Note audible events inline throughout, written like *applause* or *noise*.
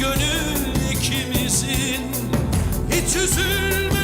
gönül ikimizin. Hiç üzülme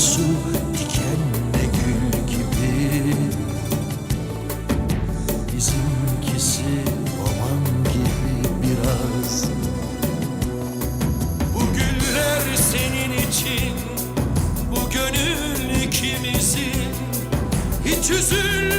su dikenle gül gibi. Bizimkisi roman gibi biraz. Bu güller senin için Bu gönül ikimizin. Hiç üzülme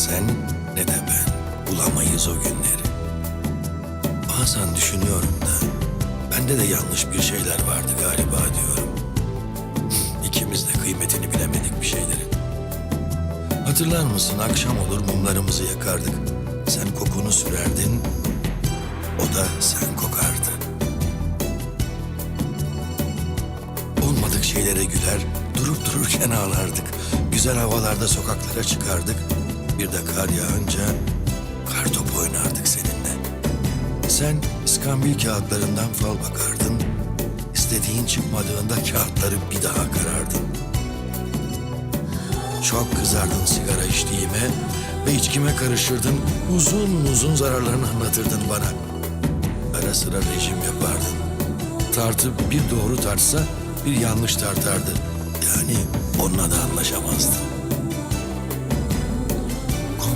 sen ne de ben bulamayız o günleri. Bazen düşünüyorum da bende de yanlış bir şeyler vardı galiba diyorum. *laughs* İkimiz de kıymetini bilemedik bir şeylerin. Hatırlar mısın akşam olur mumlarımızı yakardık. Sen kokunu sürerdin, o da sen kokardı. Olmadık şeylere güler, durup dururken ağlardık. Güzel havalarda sokaklara çıkardık. Bir de kar yağınca kar topu oynardık seninle. Sen iskambil kağıtlarından fal bakardın. İstediğin çıkmadığında kağıtları bir daha karardın. Çok kızardın sigara içtiğime ve içkime karışırdın. Uzun uzun zararlarını anlatırdın bana. Ara sıra rejim yapardın. Tartı bir doğru tartsa bir yanlış tartardı. Yani onunla da anlaşamazdın.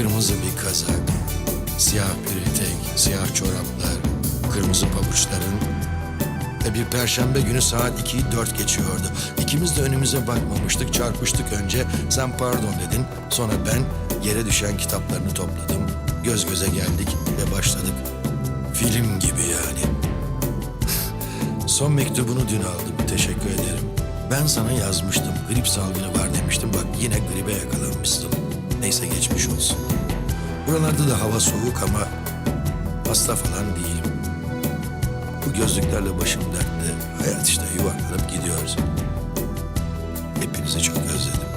Kırmızı bir kazak, siyah bir etek, siyah çoraplar, kırmızı pabuçların ve bir perşembe günü saat 2'yi 4 geçiyordu. İkimiz de önümüze bakmamıştık, çarpıştık önce. Sen pardon dedin, sonra ben yere düşen kitaplarını topladım. Göz göze geldik ve başladık. Film gibi yani. *laughs* Son mektubunu dün aldım. Teşekkür ederim. Ben sana yazmıştım. Grip salgını var demiştim. Bak yine gribe yakalanmışsın. Neyse geçmiş olsun. Buralarda da hava soğuk ama hasta falan değilim. Bu gözlüklerle başım dertte. Hayat işte yuvarlanıp gidiyoruz. Hepinizi çok özledim.